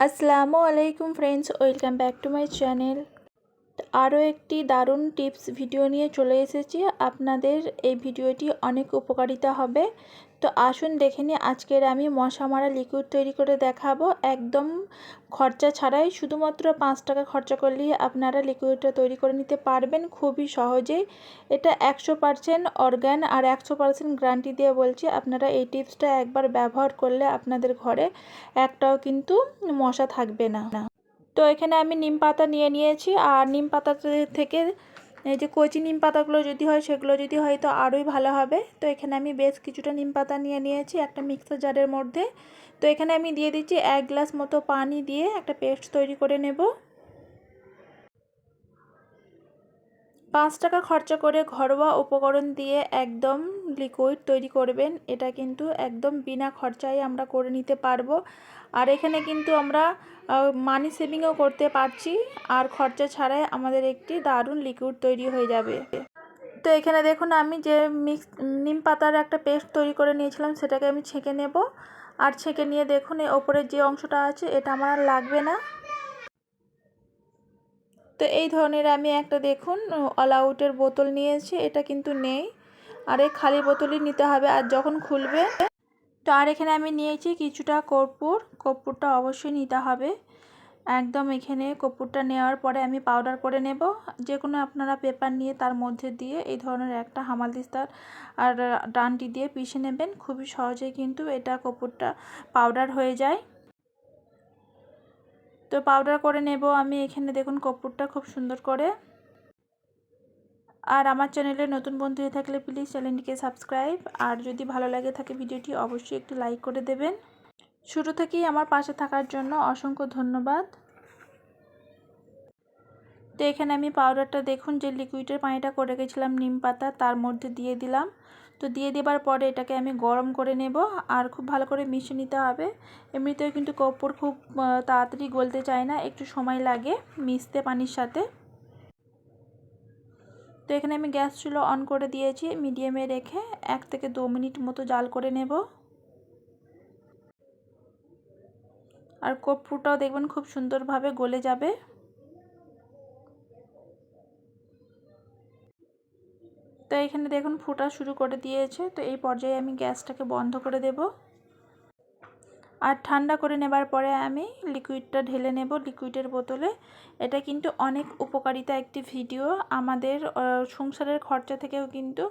আসসালামু আলাইকুম friends welcome back to my channel আরও একটি দারুণ টিপস ভিডিও নিয়ে চলে এসেছি। আপনাদের এই ভিডিওটি অনেক উপকারিতা হবে। তো আসুন দেখে নিই, আজকের আমি মশা মারা লিকুইড তৈরি করে দেখাবো। একদম খরচা ছাড়াই শুধুমাত্র পাঁচ টাকা খরচা করলেই আপনারা লিকুইডটা তৈরি করে নিতে পারবেন খুবই সহজেই এটা একশো পারসেন্ট অর্গ্যান আর একশো পারসেন্ট গ্যারান্টি দিয়ে বলছি, আপনারা এই টিপসটা একবার ব্যবহার করলে আপনাদের ঘরে একটাও কিন্তু মশা থাকবে না। তো এখানে আমি নিম পাতা নিয়ে নিয়েছি আর নিম পাতা থেকে এই যে কচি নিম পাতাগুলো যদি হয় সেগুলো যদি হয় তো আরোই ভালো হবে। তো এখানে আমি বেশ কিছুটা নিম পাতা নিয়ে নিয়েছি একটা মিক্সার জারের মধ্যে। তো এখানে আমি দিয়ে দিচ্ছি এক গ্লাস মতো পানি দিয়ে একটা পেস্ট তৈরি করে নেব। পাঁচ টাকা খরচা করে ঘরোয়া উপকরণ দিয়ে একদম লিকুইড তৈরি করবেন। এটা কিন্তু একদম বিনা খরচায় আমরা করে নিতে পারব। আর এখানে কিন্তু আমরা মানি সেভিংও করতে পারছি। আর খরচা ছাড়াই আমাদের একটি দারুণ লিকুইড তৈরি হয়ে যাবে। তো এখানে দেখুন, আমি যে মিক্স নিম পাতার একটা পেস্ট তৈরি করে নিয়েছিলাম, সেটাকে আমি ছেঁকে নেব। আর ছেঁকে নিয়ে দেখুন এই ওপরের যে অংশটা আছে, এটা আমার লাগবে না। তো এই ধরনের আমি একটা দেখুন অল আউটের বোতল নিয়েছি, এটা কিন্তু নেই। আর এই খালি বোতলই নিতে হবে, আর যখন খুলবে, তো আর এখানে আমি নিয়েছি কিছুটা কর্পূর, কর্পূরটা অবশ্যই নিতে হবে। একদম এখানে কর্পূরটা নেওয়ার পরে আমি পাউডার করে নেব। যে কোনো আপনারা পেপার নিয়ে তার মধ্যে দিয়ে এই ধরনের একটা হামালদিস্তার আর ডানটি দিয়ে পিষে নেবেন। খুবই সহজে কিন্তু এটা কর্পূরটা পাউডার হয়ে যায়। তো পাউডার করে নেব। আমি এখানে দেখুন কর্পূরটা খুব সুন্দর করে। আর আমার চ্যানেলে নতুন বন্ধু হয়ে থাকলে প্লিজ চ্যানেলটিকে সাবস্ক্রাইব আর যদি ভালো লাগে থাকে ভিডিওটি, অবশ্যই একটু লাইক করে দেবেন। শুরু থেকেই আমার পাশে থাকার জন্য অসংখ্য ধন্যবাদ। তো এখানে আমি পাউডারটা দেখুন যে লিকুইডের পানিটা করে গেছিলাম নিম পাতা, তার মধ্যে দিয়ে দিলাম। তো দিয়ে দেবার পরে এটাকে আমি গরম করে নেব আর খুব ভালো করে মিশিয়ে নিতে হবে। এমনিতেও কিন্তু কর্পূর খুব তাড়াতাড়ি গলতে চায় না, একটু সময় লাগে মিশতে পানির সাথে। তো এখানে আমি গ্যাস চুলো অন করে দিয়েছি, মিডিয়ামে রেখে এক থেকে দু মিনিট মতো জাল করে নেব। আর কর্পূরটাও দেখবেন খুব সুন্দরভাবে গলে যাবে। তো এখানে দেখুন ফুটা শুরু করে দিয়েছে। তো এই পর্যায়ে আমি গ্যাসটাকে বন্ধ করে দেব। আর ঠান্ডা করে নেবার পরে আমি লিকুইডটা ঢেলে নেব লিকুইডের বোতলে। এটা কিন্তু অনেক উপকারিতা একটি ভিডিও। আমাদের সংসারের খরচা থেকেও কিন্তু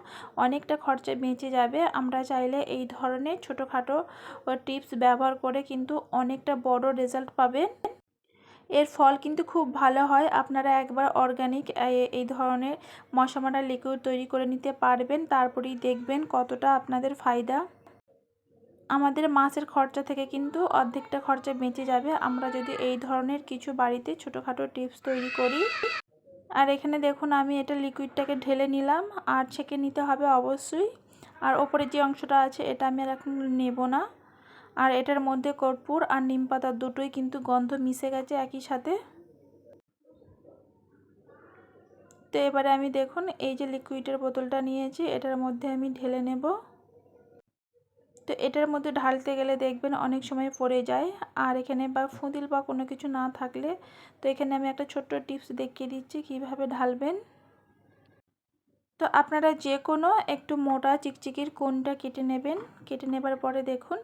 অনেকটা খরচা বেঁচে যাবে। আমরা চাইলে এই ধরনের ছোটোখাটো টিপস ব্যবহার করে কিন্তু অনেকটা বড় রেজাল্ট পাবেন। এর ফল কিন্তু খুব ভালো হয়। আপনারা একবার অর্গানিক এই ধরনের মশামারা লিকুইড তৈরি করে নিতে পারবেন। তারপরেই দেখবেন কতটা আপনাদের ফায়দা। আমাদের মাছের খরচা থেকে কিন্তু অর্ধেকটা খরচা বেঁচে যাবে। আমরা যদি এই ধরনের কিছু বাড়িতে ছোটোখাটো টিপস তৈরি করি। আর এখানে দেখুন, আমি এটা লিকুইডটাকে ঢেলে নিলাম। আর ছেঁকে নিতে হবে অবশ্যই। আর ওপরে যে অংশটা আছে, এটা আমি আর এখন নেব না। আর এটার মধ্যে কর্পূর আর নিম পাতা দুটোই কিন্তু গন্ধ মিশে গেছে একই সাথে। তো এবারে আমি দেখুন, এই যে লিকুইডের বোতলটা নিয়েছি, এটার মধ্যে আমি ঢেলে নেব। তো এটার মধ্যে ঢালতে গেলে দেখবেন অনেক সময় পড়ে যায়, আর এখানে বা ফুঁদিল বা কোনো কিছু না থাকলে, তো এখানে আমি একটা ছোট্ট টিপস দেখিয়ে দিচ্ছি কীভাবে ঢালবেন। তো আপনারা যে কোনো একটু মোটা চিকচিকির কোনটা কেটে নেবেন, কেটে নেবার পরে দেখুন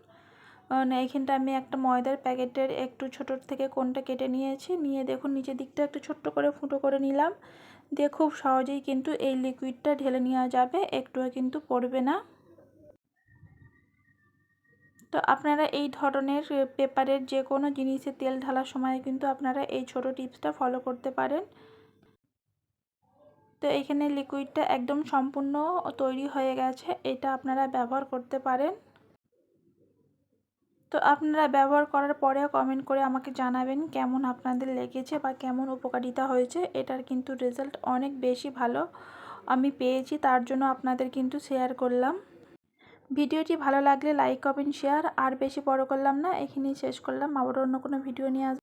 এইখানটা আমি একটা ময়দার প্যাকেটের একটু ছোটোর থেকে কোনটা কেটে নিয়েছি। নিয়ে দেখুন, নিচের দিকটা একটু ছোট্ট করে ফুটো করে নিলাম। দিয়ে খুব সহজেই কিন্তু এই লিকুইডটা ঢেলে নেওয়া যাবে, একটুও কিন্তু পড়বে না। তো আপনারা এই ধরনের পেপারের যে কোনো জিনিসে তেল ঢালার সময় কিন্তু আপনারা এই ছোট টিপসটা ফলো করতে পারেন। তো এইখানে লিকুইডটা একদম সম্পূর্ণ তৈরি হয়ে গেছে, এটা আপনারা ব্যবহার করতে পারেন। তো আপনারা ব্যবহার করার পরেও কমেন্ট করে আমাকে জানাবেন কেমন আপনাদের লেগেছে বা কেমন উপকারিতা হয়েছে। এটার কিন্তু রেজাল্ট অনেক বেশি ভালো আমি পেয়েছি, তার জন্য আপনাদের কিন্তু শেয়ার করলাম। ভিডিওটি ভালো লাগলে লাইক কমেন্ট শেয়ার আর বেশি বড় করলাম না, এখানেই শেষ করলাম। আবার অন্য কোনো ভিডিও নিয়ে